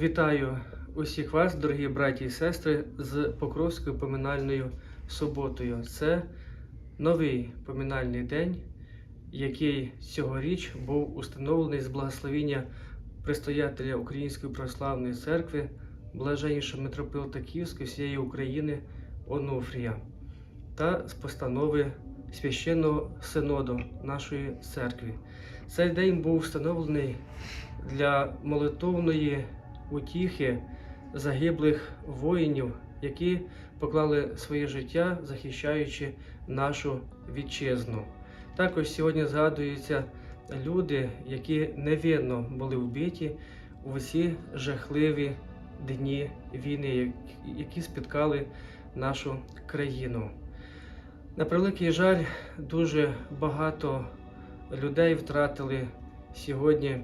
Вітаю усіх вас, дорогі браті і сестри, з Покровською поминальною суботою. Це новий поминальний день, який цьогоріч був установлений з благословіння предстоятеля Української православної церкви, блаженнішого митрополита Київської всієї України Онуфрія та з постанови священного синоду нашої церкви. Цей день був встановлений для молитовної утіхи загиблих воїнів, які поклали своє життя, захищаючи нашу вітчизну. Також сьогодні згадуються люди, які невинно були вбиті у ці жахливі дні війни, які спіткали нашу країну. На превеликий жаль, дуже багато людей втратили сьогодні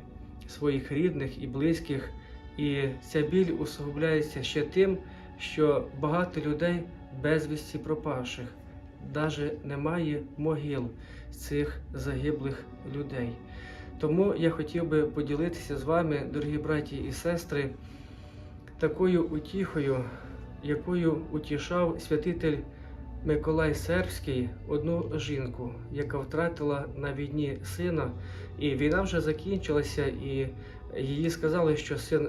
своїх рідних і близьких, і ця біль усугубляється ще тим, що багато людей безвісті пропавших, навіть немає могил цих загиблих людей. Тому я хотів би поділитися з вами, дорогі браті і сестри, такою утіхою, якою утішав святитель Миколай Сербський одну жінку, яка втратила на війні сина, і війна вже закінчилася, і їй сказали, що син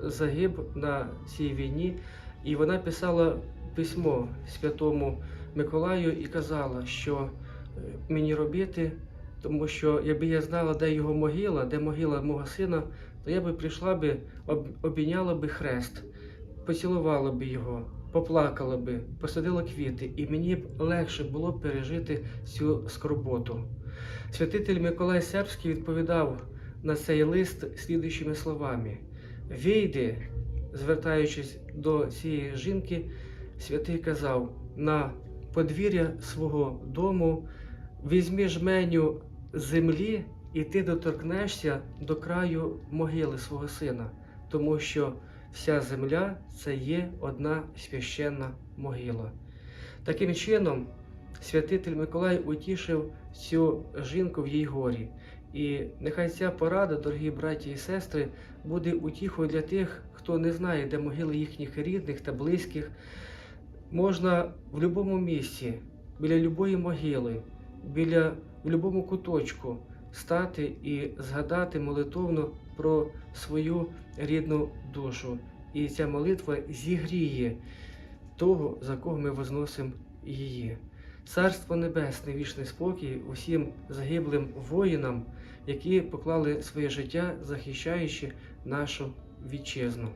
загиб на цій війні, і вона писала письмо святому Миколаю і казала, що е, мені робити, тому що якби я знала, де його могила, де могила мого сина, то я би прийшла би, обійняла би хрест, поцілувала би його, поплакала би, посадила квіти, і мені б легше було пережити цю скорботу. Святитель Миколай Сербський відповідав на цей лист слідуючими словами: Війди, звертаючись до цієї жінки, святий казав: на подвір'я свого дому візьми жменю землі, і ти доторкнешся до краю могили свого сина, тому що вся земля це є одна священна могила. Таким чином, святитель Миколай утішив цю жінку в її горі. І нехай ця порада, дорогі браті і сестри, буде утіхою для тих, хто не знає, де могили їхніх рідних та близьких. Можна в будь-якому місці, біля будь-якої могили, біля в будь-якому куточку стати і згадати молитовно про свою рідну душу. І ця молитва зігріє того, за кого ми возносимо її. Царство Небесне, вічний спокій усім загиблим воїнам, які поклали своє життя, захищаючи нашу вітчизну.